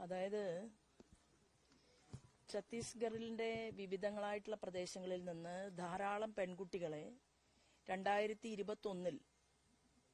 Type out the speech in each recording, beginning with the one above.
അതായത് ഛത്തീസ്ഗറിന്റെ വിവിധങ്ങളായിട്ടുള്ള പ്രദേശങ്ങളിൽ നിന്ന് ധാരാളം പെൺകുട്ടികളെ രണ്ടായിരത്തി ഇരുപത്തി ഒന്നിൽ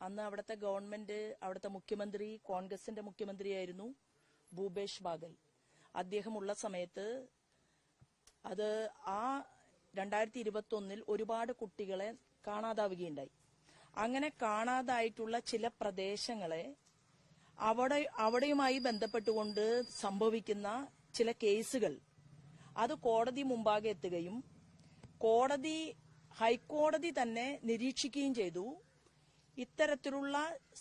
അന്ന് അവിടുത്തെ ഗവൺമെന്റ് അവിടുത്തെ മുഖ്യമന്ത്രി കോൺഗ്രസിന്റെ മുഖ്യമന്ത്രിയായിരുന്നു ഭൂപേഷ് ബാഗൽ. അദ്ദേഹമുള്ള സമയത്ത് അത് ആ രണ്ടായിരത്തി ഇരുപത്തി ഒന്നിൽ ഒരുപാട് കുട്ടികളെ കാണാതാവുകയുണ്ടായി. അങ്ങനെ കാണാതായിട്ടുള്ള ചില പ്രദേശങ്ങളെ അവിടെ അവിടെയുമായി ബന്ധപ്പെട്ടുകൊണ്ട് സംഭവിക്കുന്ന ചില കേസുകൾ. അത് കോടതി മുമ്പാകെ എത്തുകയും കോടതി ഹൈക്കോടതി തന്നെ നിരീക്ഷിക്കുകയും ചെയ്തു. ഇത്തരത്തിലുള്ള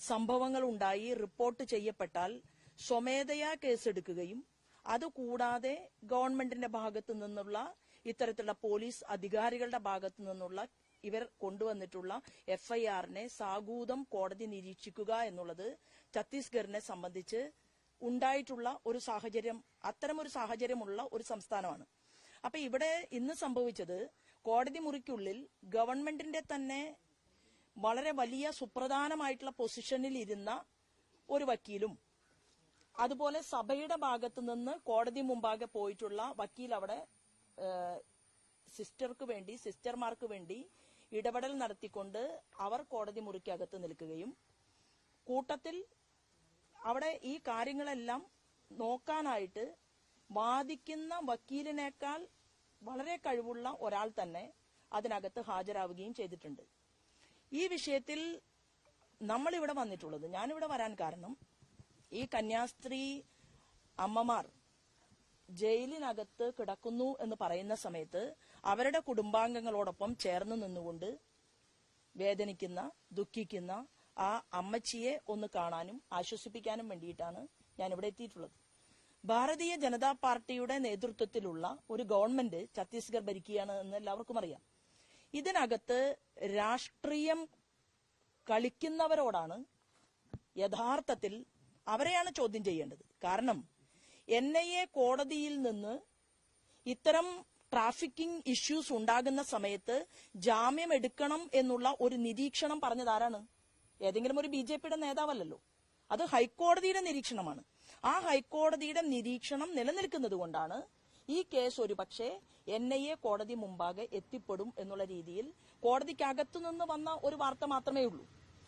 സംഭവങ്ങൾ ഉണ്ടായി റിപ്പോർട്ട് ചെയ്യപ്പെട്ടാൽ സ്വമേധയാ കേസെടുക്കുകയും അതുകൂടാതെ ഗവൺമെന്റിന്റെ ഭാഗത്തു നിന്നുള്ള ഇത്തരത്തിലുള്ള പോലീസ് അധികാരികളുടെ ഭാഗത്തു നിന്നുള്ള ഇവർ കൊണ്ടുവന്നിട്ടുള്ള എഫ്ഐആറിനെ സാഗൂതം കോടതി നിരീക്ഷിക്കുക എന്നുള്ളത് ഛത്തീസ്ഗഡിനെ സംബന്ധിച്ച് ഉണ്ടായിട്ടുള്ള ഒരു സാഹചര്യം അത്തരം ഒരു സാഹചര്യമുള്ള ഒരു സംസ്ഥാനമാണ്. അപ്പൊ ഇവിടെ ഇന്ന് സംഭവിച്ചത് കോടതി മുറിക്കുള്ളിൽ ഗവൺമെന്റിന്റെ തന്നെ വളരെ വലിയ സുപ്രധാനമായിട്ടുള്ള പൊസിഷനിൽ ഇരുന്ന ഒരു വക്കീലും അതുപോലെ സഭയുടെ ഭാഗത്തു നിന്ന് കോടതി മുമ്പാകെ പോയിട്ടുള്ള വക്കീൽ അവിടെ സിസ്റ്റർക്ക് വേണ്ടി സിസ്റ്റർമാർക്ക് വേണ്ടി ഇടപെടൽ നടത്തിക്കൊണ്ട് അവർ കോടതി മുറിക്കകത്ത് നിൽക്കുകയും കൂട്ടത്തിൽ അവിടെ ഈ കാര്യങ്ങളെല്ലാം നോക്കാനായിട്ട് വാദിക്കുന്ന വക്കീലിനേക്കാൾ വളരെ കഴിവുള്ള ഒരാൾ തന്നെ അതിനകത്ത് ഹാജരാവുകയും ചെയ്തിട്ടുണ്ട്. ഈ വിഷയത്തിൽ നമ്മളിവിടെ വന്നിട്ടുള്ളത് ഞാനിവിടെ വരാൻ കാരണം ഈ കന്യാസ്ത്രീ അമ്മമാർ ജയിലിനകത്ത് കിടക്കുന്നു എന്ന് പറയുന്ന സമയത്ത് അവരുടെ കുടുംബാംഗങ്ങളോടൊപ്പം ചേർന്ന് നിന്നുകൊണ്ട് വേദനിക്കുന്ന ദുഃഖിക്കുന്ന ആ അമ്മച്ചിയെ ഒന്ന് കാണാനും ആശ്വസിപ്പിക്കാനും വേണ്ടിയിട്ടാണ് ഞാൻ ഇവിടെ എത്തിയിട്ടുള്ളത്. ഭാരതീയ ജനതാ പാർട്ടിയുടെ നേതൃത്വത്തിലുള്ള ഒരു ഗവൺമെന്റ് ഛത്തീസ്ഗഡ് ഭരിക്കുകയാണ് എന്ന് എല്ലാവർക്കും അറിയാം. ഇതിനകത്ത് രാഷ്ട്രീയം കളിക്കുന്നവരോടാണ് യഥാർത്ഥത്തിൽ അവരെയാണ് ചോദ്യം ചെയ്യേണ്ടത്. കാരണം എൻ ഐ എ കോടതിയിൽ നിന്ന് ഇത്തരം ട്രാഫിക്കിംഗ് ഇഷ്യൂസ് ഉണ്ടാകുന്ന സമയത്ത് ജാമ്യം എടുക്കണം എന്നുള്ള ഒരു നിരീക്ഷണം പറഞ്ഞത് ആരാണ് ഏതെങ്കിലും ഒരു ബി ജെ പിയുടെ നേതാവല്ലല്ലോ. അത് ഹൈക്കോടതിയുടെ നിരീക്ഷണമാണ്. ആ ഹൈക്കോടതിയുടെ നിരീക്ഷണം നിലനിൽക്കുന്നത് കൊണ്ടാണ് ഈ കേസ് ഒരു പക്ഷേ എൻ ഐ എ കോടതി മുമ്പാകെ എത്തിപ്പെടും എന്നുള്ള രീതിയിൽ കോടതിക്കകത്തു നിന്ന് വന്ന ഒരു വാർത്ത മാത്രമേ ഉള്ളൂ.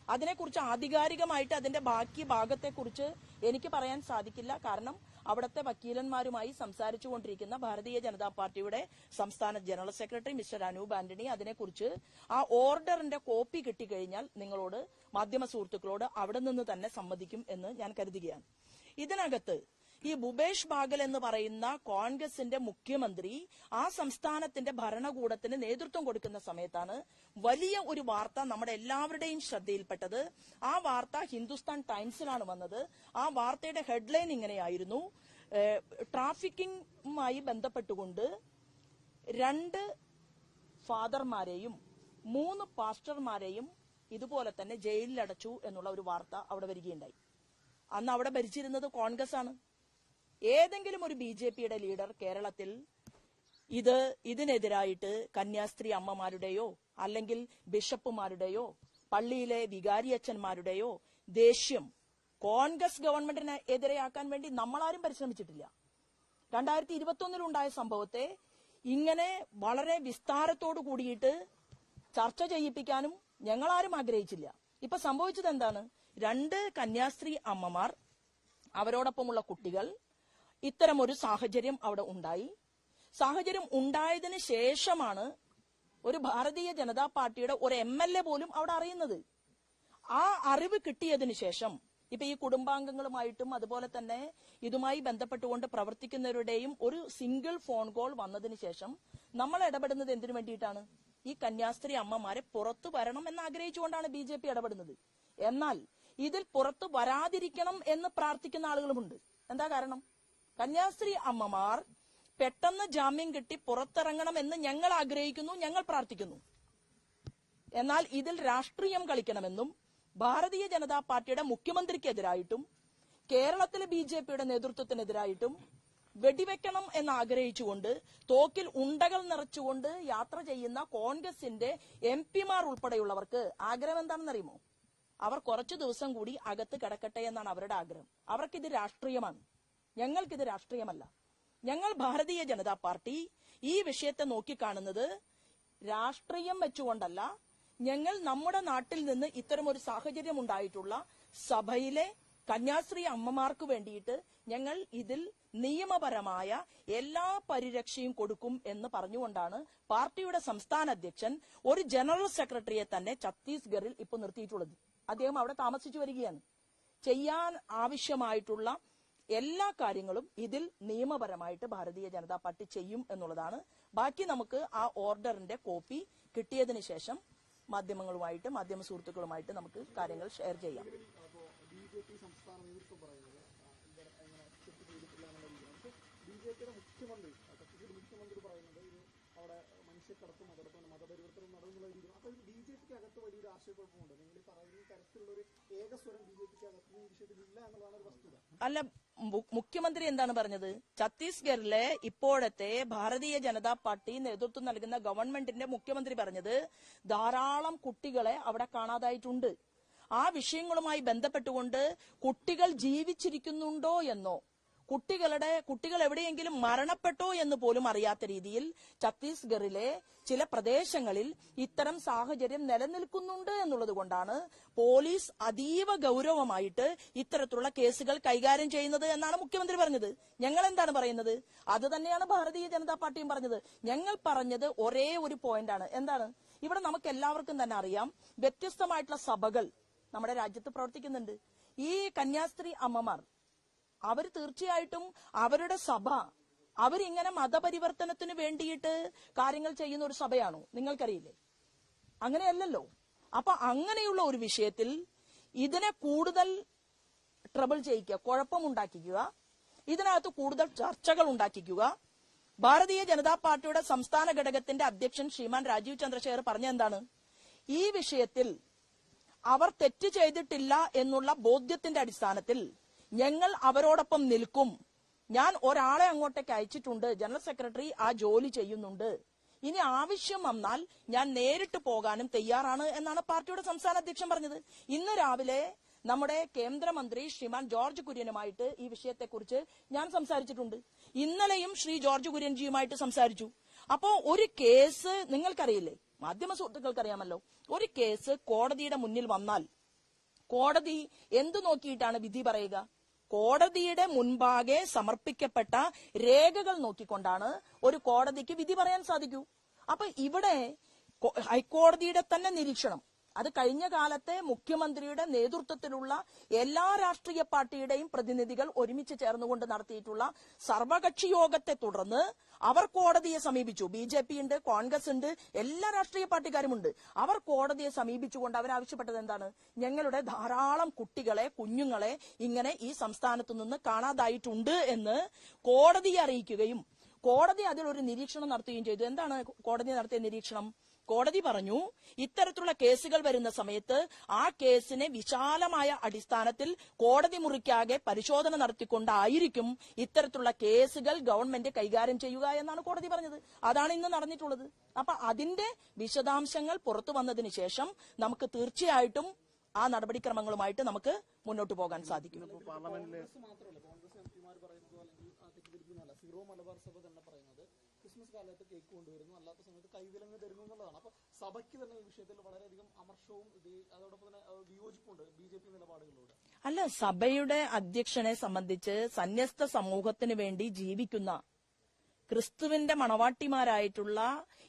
അതിനെക്കുറിച്ച് ആധികാരികമായിട്ട് അതിന്റെ ബാക്കി ഭാഗത്തെക്കുറിച്ച് എനിക്ക് പറയാൻ സാധിക്കില്ല. കാരണം അവിടുത്തെ വക്കീലന്മാരുമായി സംസാരിച്ചുകൊണ്ടിരിക്കുന്ന ഭാരതീയ ജനതാ പാർട്ടിയുടെ സംസ്ഥാന general secretary mister Anoop Antony അതിനെക്കുറിച്ച് ആ ഓർഡറിന്റെ കോപ്പി കിട്ടിക്കഴിഞ്ഞാൽ നിങ്ങളോട് മാധ്യമ സുഹൃത്തുക്കളോട് അവിടെ നിന്ന് തന്നെ സമ്മതിക്കും എന്ന് ഞാൻ കരുതുകയാണ്. ഇതിനകത്ത് ഈ ഭൂപേഷ് ബാഗൽ എന്ന് പറയുന്ന കോൺഗ്രസിന്റെ മുഖ്യമന്ത്രി ആ സംസ്ഥാനത്തിന്റെ ഭരണകൂടത്തിന് നേതൃത്വം കൊടുക്കുന്ന സമയത്താണ് വലിയ ഒരു വാർത്ത നമ്മുടെ എല്ലാവരുടെയും ശ്രദ്ധയിൽപ്പെട്ടത്. ആ വാർത്ത ഹിന്ദുസ്ഥാൻ ടൈംസിലാണ് വന്നത്. ആ വാർത്തയുടെ ഹെഡ്ലൈൻ ഇങ്ങനെയായിരുന്നു. ട്രാഫിക്കിംഗുമായി ബന്ധപ്പെട്ടുകൊണ്ട് രണ്ട് ഫാദർമാരെയും മൂന്ന് പാസ്റ്റർമാരെയും ഇതുപോലെ തന്നെ ജയിലിലടച്ചു എന്നുള്ള ഒരു വാർത്ത അവിടെ വരികയുണ്ടായി. അന്ന് അവിടെ ഭരിച്ചിരുന്നത് കോൺഗ്രസ് ആണ് ഏതെങ്കിലും ഒരു ബി ജെ പിയുടെ ലീഡർ കേരളത്തിൽ ഇത് ഇതിനെതിരായിട്ട് കന്യാസ്ത്രീ അമ്മമാരുടെയോ അല്ലെങ്കിൽ ബിഷപ്പുമാരുടെയോ പള്ളിയിലെ വികാരിയച്ഛന്മാരുടെയോ ദേഷ്യം കോൺഗ്രസ് ഗവൺമെന്റിനെ എതിരെയാക്കാൻ വേണ്ടി നമ്മളാരും പരിശ്രമിച്ചിട്ടില്ല. രണ്ടായിരത്തി ഇരുപത്തി ഉണ്ടായ സംഭവത്തെ ഇങ്ങനെ വളരെ വിസ്താരത്തോടു കൂടിയിട്ട് ചർച്ച ചെയ്യിപ്പിക്കാനും ഞങ്ങളാരും ആഗ്രഹിച്ചില്ല. ഇപ്പൊ സംഭവിച്ചത് എന്താണ്? രണ്ട് കന്യാസ്ത്രീ അമ്മമാർ അവരോടൊപ്പമുള്ള കുട്ടികൾ ഇത്തരം ഒരു സാഹചര്യം അവിടെ ഉണ്ടായി. സാഹചര്യം ഉണ്ടായതിന് ശേഷമാണ് ഒരു ഭാരതീയ ജനതാ പാർട്ടിയുടെ ഒരു എം എൽ എ പോലും അവിടെ അറിയുന്നത്. ആ അറിവ് കിട്ടിയതിന് ശേഷം ഇപ്പൊ ഈ കുടുംബാംഗങ്ങളുമായിട്ടും അതുപോലെ തന്നെ ഇതുമായി ബന്ധപ്പെട്ടുകൊണ്ട് പ്രവർത്തിക്കുന്നവരുടെയും ഒരു സിംഗിൾ ഫോൺ കോൾ വന്നതിന് ശേഷം നമ്മൾ ഇടപെടുന്നത് എന്തിനു വേണ്ടിയിട്ടാണ്? ഈ കന്യാസ്ത്രീ അമ്മമാരെ പുറത്തു വരണം എന്ന് ആഗ്രഹിച്ചുകൊണ്ടാണ് ബി ജെ പി ഇടപെടുന്നത്. എന്നാൽ ഇതിൽ പുറത്തു വരാതിരിക്കണം എന്ന് പ്രാർത്ഥിക്കുന്ന ആളുകളുമുണ്ട്. എന്താ കാരണം? കന്യാസ്ത്രീ അമ്മമാർ പെട്ടെന്ന് ജാമ്യം കിട്ടി പുറത്തിറങ്ങണം എന്ന് ഞങ്ങൾ ആഗ്രഹിക്കുന്നു ഞങ്ങൾ പ്രാർത്ഥിക്കുന്നു. എന്നാൽ ഇതിൽ രാഷ്ട്രീയം കളിക്കണമെന്നും ഭാരതീയ ജനതാ പാർട്ടിയുടെ മുഖ്യമന്ത്രിക്കെതിരായിട്ടും കേരളത്തിലെ ബി ജെ പിയുടെ നേതൃത്വത്തിനെതിരായിട്ടും വെടിവെക്കണം എന്ന് ആഗ്രഹിച്ചുകൊണ്ട് തോക്കിൽ ഉണ്ടകൾ നിറച്ചുകൊണ്ട് യാത്ര ചെയ്യുന്ന കോൺഗ്രസിന്റെ എം പിമാർ ഉൾപ്പെടെയുള്ളവർക്ക് ആഗ്രഹം എന്താണെന്നറിയുമോ? അവർ കുറച്ചു ദിവസം കൂടി അകത്ത് കിടക്കട്ടെ എന്നാണ് അവരുടെ ആഗ്രഹം. അവർക്കിത് രാഷ്ട്രീയമാണ്. ഞങ്ങൾക്കിത് രാഷ്ട്രീയമല്ല. ഞങ്ങൾ ഭാരതീയ ജനതാ പാർട്ടി ഈ വിഷയത്തെ നോക്കിക്കാണുന്നത് രാഷ്ട്രീയം വെച്ചുകൊണ്ടല്ല ഞങ്ങൾ നമ്മുടെ നാട്ടിൽ നിന്ന് ഇത്തരം ഒരു സാഹചര്യം ഉണ്ടായിട്ടുള്ള സഭയിലെ കന്യാസ്ത്രീ അമ്മമാർക്ക് വേണ്ടിയിട്ട് ഞങ്ങൾ ഇതിൽ നിയമപരമായ എല്ലാ പരിരക്ഷയും കൊടുക്കും എന്ന് പറഞ്ഞുകൊണ്ടാണ് പാർട്ടിയുടെ സംസ്ഥാന അധ്യക്ഷൻ ഒരു ജനറൽ സെക്രട്ടറിയെ തന്നെ ഛത്തീസ്ഗറിൽ ഇപ്പോൾ നിർത്തിയിട്ടുള്ളത്. അദ്ദേഹം അവിടെ താമസിച്ചു വരികയാണ്. ചെയ്യാൻ ആവശ്യമായിട്ടുള്ള എല്ലാ കാര്യങ്ങളും ഇതിൽ നിയമപരമായിട്ട് ഭാരതീയ ജനതാ പാർട്ടി ചെയ്യും എന്നുള്ളതാണ്. ബാക്കി നമുക്ക് ആ ഓർഡറിന്റെ കോപ്പി കിട്ടിയതിന് ശേഷം മാധ്യമങ്ങളുമായിട്ട് മാധ്യമ സുഹൃത്തുക്കളുമായിട്ട് നമുക്ക് കാര്യങ്ങൾ ഷെയർ ചെയ്യാം. മുഖ്യമന്ത്രി മതപരിവർത്തനം നിങ്ങൾ പറയുന്ന ഒരു ഇല്ല എന്നുള്ളതാണ് ഒരു വസ്തുത അല്ല മുഖ്യമന്ത്രി എന്താണ് പറഞ്ഞത്? ഛത്തീസ്ഗഡിലെ ഇപ്പോഴത്തെ ഭാരതീയ ജനതാ പാർട്ടി നേതൃത്വം നൽകുന്ന ഗവൺമെന്റിന്റെ മുഖ്യമന്ത്രി പറഞ്ഞത് ധാരാളം കുട്ടികളെ അവിടെ കാണാതായിട്ടുണ്ട്. ആ വിഷയങ്ങളുമായി ബന്ധപ്പെട്ടുകൊണ്ട് കുട്ടികൾ ജീവിച്ചിരിക്കുന്നുണ്ടോ എന്നോ കുട്ടികളുടെ കുട്ടികൾ എവിടെയെങ്കിലും മരണപ്പെട്ടോ എന്ന് പോലും അറിയാത്ത രീതിയിൽ ഛത്തീസ്ഗറിലെ ചില പ്രദേശങ്ങളിൽ ഇത്തരം സാഹചര്യം നിലനിൽക്കുന്നുണ്ട് എന്നുള്ളത് കൊണ്ടാണ് പോലീസ് അതീവ ഗൗരവമായിട്ട് ഇത്തരത്തിലുള്ള കേസുകൾ കൈകാര്യം ചെയ്യുന്നത് എന്നാണ് മുഖ്യമന്ത്രി പറഞ്ഞത്. ഞങ്ങൾ എന്താണ് പറയുന്നത്? അത് തന്നെയാണ് ഭാരതീയ ജനതാ പാർട്ടിയും പറഞ്ഞത്. ഞങ്ങൾ പറഞ്ഞത് ഒരേ ഒരു പോയിന്റാണ്. എന്താണ്? ഇവിടെ നമുക്ക് എല്ലാവർക്കും തന്നെ അറിയാം വ്യത്യസ്തമായിട്ടുള്ള സഭകൾ നമ്മുടെ രാജ്യത്ത് പ്രവർത്തിക്കുന്നുണ്ട്. ഈ കന്യാസ്ത്രീ അമ്മമാർ അവർ തീർച്ചയായിട്ടും അവരുടെ സഭ അവരിങ്ങനെ മതപരിവർത്തനത്തിന് വേണ്ടിയിട്ട് കാര്യങ്ങൾ ചെയ്യുന്ന ഒരു സഭയാണോ? നിങ്ങൾക്കറിയില്ലേ? അങ്ങനെയല്ലല്ലോ. അപ്പൊ അങ്ങനെയുള്ള ഒരു വിഷയത്തിൽ ഇതിനെ കൂടുതൽ ട്രബിൾ ചെയ്യിക്കുക കുഴപ്പമുണ്ടാക്കിക്കുക ഇതിനകത്ത് കൂടുതൽ ചർച്ചകൾ ഉണ്ടാക്കിക്കുക. ഭാരതീയ ജനതാ പാർട്ടിയുടെ സംസ്ഥാന ഘടകത്തിന്റെ അധ്യക്ഷൻ ശ്രീമാൻ രാജീവ് ചന്ദ്രശേഖർ പറഞ്ഞ എന്താണ് ഈ വിഷയത്തിൽ അവർ തെറ്റ് ചെയ്തിട്ടില്ല എന്നുള്ള ബോധ്യത്തിന്റെ അടിസ്ഥാനത്തിൽ ഞങ്ങൾ അവരോടൊപ്പം നിൽക്കും. ഞാൻ ഒരാളെ അങ്ങോട്ടേക്ക് അയച്ചിട്ടുണ്ട്. ജനറൽ സെക്രട്ടറി ആ ജോലി ചെയ്യുന്നുണ്ട്. ഇനി ആവശ്യം വന്നാൽ ഞാൻ നേരിട്ട് പോകാനും തയ്യാറാണ് എന്നാണ് പാർട്ടിയുടെ സംസ്ഥാന അധ്യക്ഷൻ പറഞ്ഞത്. ഇന്ന് രാവിലെ നമ്മുടെ കേന്ദ്രമന്ത്രി ശ്രീമാൻ ജോർജ് കുര്യനുമായിട്ട് ഈ വിഷയത്തെക്കുറിച്ച് ഞാൻ സംസാരിച്ചിട്ടുണ്ട്. ഇന്നലെയും ശ്രീ ജോർജ് കുര്യൻജിയുമായിട്ട് സംസാരിച്ചു. അപ്പോ ഒരു കേസ് നിങ്ങൾക്കറിയില്ലേ? മാധ്യമ സുഹൃത്തുക്കൾക്കറിയാമല്ലോ. ഒരു കേസ് കോടതിയുടെ മുന്നിൽ വന്നാൽ കോടതി എന്തു നോക്കിയിട്ടാണ് വിധി പറയുക? കോടതിയുടെ മുൻപാകെ സമർപ്പിക്കപ്പെട്ട രേഖകൾ നോക്കിക്കൊണ്ടാണ് ഒരു കോടതിക്ക് വിധി പറയാൻ സാധിക്കൂ. അപ്പൊ ഇവിടെ ഹൈക്കോടതിയുടെ തന്നെ നിരീക്ഷണം. അത് കഴിഞ്ഞ കാലത്തെ മുഖ്യമന്ത്രിയുടെ നേതൃത്വത്തിലുള്ള എല്ലാ രാഷ്ട്രീയ പാർട്ടിയുടെയും പ്രതിനിധികൾ ഒരുമിച്ച് ചേർന്നുകൊണ്ട് നടത്തിയിട്ടുള്ള സർവകക്ഷി യോഗത്തെ തുടർന്ന് അവർ കോടതിയെ സമീപിച്ചു. ബി ജെ പി ഉണ്ട് കോൺഗ്രസ് ഉണ്ട് എല്ലാ രാഷ്ട്രീയ പാർട്ടിക്കാരുമുണ്ട്. അവർ കോടതിയെ സമീപിച്ചുകൊണ്ട് അവർ ആവശ്യപ്പെട്ടത് എന്താണ്? ഞങ്ങളുടെ ധാരാളം കുട്ടികളെ കുഞ്ഞുങ്ങളെ ഇങ്ങനെ ഈ സംസ്ഥാനത്തു നിന്ന് കാണാതായിട്ടുണ്ട് എന്ന് കോടതിയെ അറിയിക്കുകയും കോടതി അതിലൊരു നിരീക്ഷണം നടത്തുകയും ചെയ്തു. എന്താണ് കോടതി നടത്തിയ നിരീക്ഷണം? കോടതി പറഞ്ഞു ഇത്തരത്തിലുള്ള കേസുകൾ വരുന്ന സമയത്ത് ആ കേസിനെ വിശാലമായ അടിസ്ഥാനത്തിൽ കോടതി മുറിക്കാകെ പരിശോധന നടത്തിക്കൊണ്ടായിരിക്കും ഇത്തരത്തിലുള്ള കേസുകൾ ഗവൺമെന്റ് കൈകാര്യം ചെയ്യുക എന്നാണ് കോടതി പറഞ്ഞത്. അതാണ് ഇന്ന് നടന്നിട്ടുള്ളത്. അപ്പൊ അതിന്റെ വിശദാംശങ്ങൾ പുറത്തു വന്നതിന് ശേഷം നമുക്ക് തീർച്ചയായിട്ടും ആ നടപടിക്രമങ്ങളുമായിട്ട് നമുക്ക് മുന്നോട്ട് പോകാൻ സാധിക്കും. പാർലമെന്റിലെ സീറോ മലബാർ സഭ തന്നെ പറയുന്നത്. ക്രിസ്മസ് കാലത്ത് കേക്ക് കൊണ്ടുവരുന്നു. അല്ലാത്ത സമയത്ത് കൈവിലങ്ങ് തരുന്നു എന്നുള്ളതാണ്. അപ്പൊ സഭയ്ക്ക് തന്നെ ഈ വിഷയത്തിൽ വളരെയധികം അമർഷവും അതോടൊപ്പം തന്നെ വിയോജിപ്പുണ്ട് ബി ജെ പി നിലപാടുകളോട് അല്ല സഭയുടെ അധ്യക്ഷനെ സംബന്ധിച്ച് സന്യസ്ത സമൂഹത്തിന് വേണ്ടി ജീവിക്കുന്ന ക്രിസ്തുവിന്റെ മണവാട്ടിമാരായിട്ടുള്ള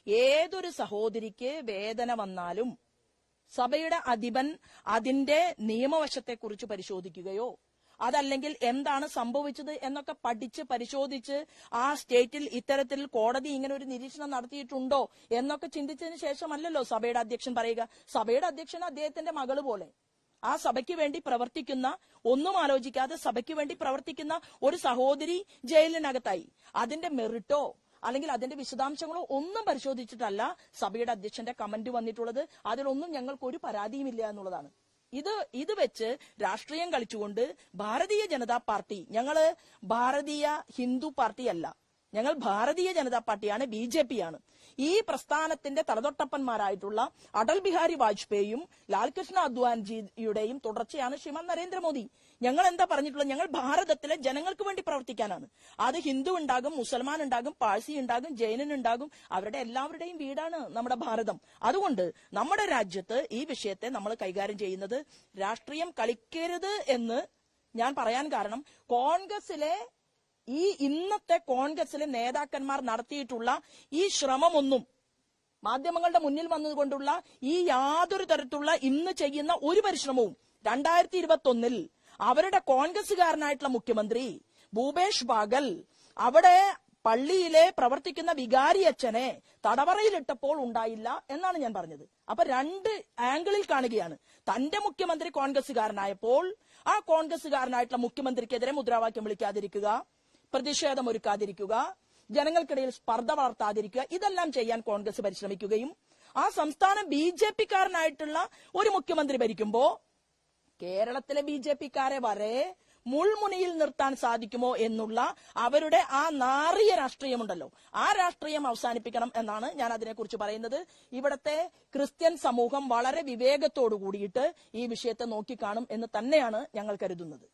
ഏതൊരു സഹോദരിക്ക് വേദന വന്നാലും സഭയുടെ അധിപൻ അതിന്റെ നിയമവശത്തെക്കുറിച്ച് പരിശോധിക്കുകയോ അതല്ലെങ്കിൽ എന്താണ് സംഭവിച്ചത് എന്നൊക്കെ പഠിച്ച് പരിശോധിച്ച് ആ സ്റ്റേറ്റിൽ ഇത്തരത്തിൽ കോടതി ഇങ്ങനെ ഒരു നിരീക്ഷണം നടത്തിയിട്ടുണ്ടോ എന്നൊക്കെ ചിന്തിച്ചതിന് ശേഷമല്ലല്ലോ സഭയുടെ അധ്യക്ഷൻ പറയുക. സഭയുടെ അധ്യക്ഷൻ അദ്ദേഹത്തിന്റെ മകൾ പോലെ. ആ സഭയ്ക്ക് വേണ്ടി പ്രവർത്തിക്കുന്ന ഒന്നും ആലോചിക്കാതെ സഭയ്ക്ക് വേണ്ടി പ്രവർത്തിക്കുന്ന ഒരു സഹോദരി ജയിലിനകത്തായി. അതിന്റെ മെറിറ്റോ അല്ലെങ്കിൽ അതിന്റെ വിശദാംശങ്ങളോ ഒന്നും പരിശോധിച്ചിട്ടല്ല സഭയുടെ അധ്യക്ഷന്റെ കമന്റ് വന്നിട്ടുള്ളത്. അതിലൊന്നും ഞങ്ങൾക്ക് ഒരു പരാതിയുമില്ല എന്നുള്ളതാണ്. ഇത് ഇത് വെച്ച് രാഷ്ട്രീയം കളിച്ചുകൊണ്ട് ഭാരതീയ ജനതാ പാർട്ടി ഞങ്ങൾ ഭാരതീയ ഹിന്ദു പാർട്ടിയല്ല ഞങ്ങൾ ഭാരതീയ ജനതാ പാർട്ടിയാണ് ബി ജെ പി ആണ് ഈ പ്രസ്ഥാനത്തിന്റെ തലതൊട്ടപ്പന്മാരായിട്ടുള്ള അടൽ ബിഹാരി വാജ്പേയിയും ലാൽകൃഷ്ണ അദ്വാൻജിയുടെയും തുടർച്ചയാണ് ശ്രീമാൻ നരേന്ദ്രമോദി. ഞങ്ങൾ എന്താ പറഞ്ഞിട്ടുള്ളത്? ഞങ്ങൾ ഭാരതത്തിലെ ജനങ്ങൾക്ക് വേണ്ടി പ്രവർത്തിക്കാനാണ്. അത് ഹിന്ദു ഉണ്ടാകും മുസൽമാൻ ഉണ്ടാകും പാഴ്സി ഉണ്ടാകും ജൈനൻ ഉണ്ടാകും. അവരുടെ എല്ലാവരുടെയും വീടാണ് നമ്മുടെ ഭാരതം. അതുകൊണ്ട് നമ്മുടെ രാജ്യത്ത് ഈ വിഷയത്തെ നമ്മൾ കൈകാര്യം ചെയ്യുന്നത് രാഷ്ട്രീയം കളിക്കരുത് എന്ന് ഞാൻ പറയാൻ കാരണം കോൺഗ്രസിലെ ഈ ഇന്നത്തെ കോൺഗ്രസിലെ നേതാക്കന്മാർ നടത്തിയിട്ടുള്ള ഈ ശ്രമമൊന്നും മാധ്യമങ്ങളുടെ മുന്നിൽ വന്നതുകൊണ്ടുള്ള ഈ യാതൊരു തരത്തിലുള്ള ഇന്ന് ചെയ്യുന്ന ഒരു പരിശ്രമവും രണ്ടായിരത്തി ഇരുപത്തി ഒന്നിൽ അവരുടെ കോൺഗ്രസുകാരനായിട്ടുള്ള മുഖ്യമന്ത്രി ഭൂപേഷ് ബാഗൽ അവിടെ പള്ളിയിലെ പ്രവർത്തിക്കുന്ന വികാരി അച്ഛനെ തടവറയിലിട്ടപ്പോൾ ഉണ്ടായില്ല എന്നാണ് ഞാൻ പറഞ്ഞത്. അപ്പൊ രണ്ട് ആംഗിളിൽ കാണുകയാണ്. തന്റെ മുഖ്യമന്ത്രി കോൺഗ്രസുകാരനായപ്പോൾ ആ കോൺഗ്രസുകാരനായിട്ടുള്ള മുഖ്യമന്ത്രിക്കെതിരെ മുദ്രാവാക്യം വിളിക്കാതിരിക്കുക. പ്രതിഷേധമൊരുക്കാതിരിക്കുക ജനങ്ങൾക്കിടയിൽ സ്പർദ്ധ വളർത്താതിരിക്കുക ഇതെല്ലാം ചെയ്യാൻ കോൺഗ്രസ് പരിശ്രമിക്കുകയും ആ സംസ്ഥാനം ബി ജെ പിക്കാരനായിട്ടുള്ള ഒരു മുഖ്യമന്ത്രി ഭരിക്കുമ്പോ കേരളത്തിലെ ബി ജെ പിക്കാരെ വരെ മുൾമുനയിൽ നിർത്താൻ സാധിക്കുമോ എന്നുള്ള അവരുടെ ആ നാറിയ രാഷ്ട്രീയമുണ്ടല്ലോ. ആ രാഷ്ട്രീയം അവസാനിപ്പിക്കണം എന്നാണ് ഞാൻ അതിനെക്കുറിച്ച് പറയുന്നത്. ഇവിടത്തെ ക്രിസ്ത്യൻ സമൂഹം വളരെ വിവേകത്തോടു കൂടിയിട്ട് ഈ വിഷയത്തെ നോക്കിക്കാണും എന്ന് തന്നെയാണ് ഞങ്ങൾ കരുതുന്നത്.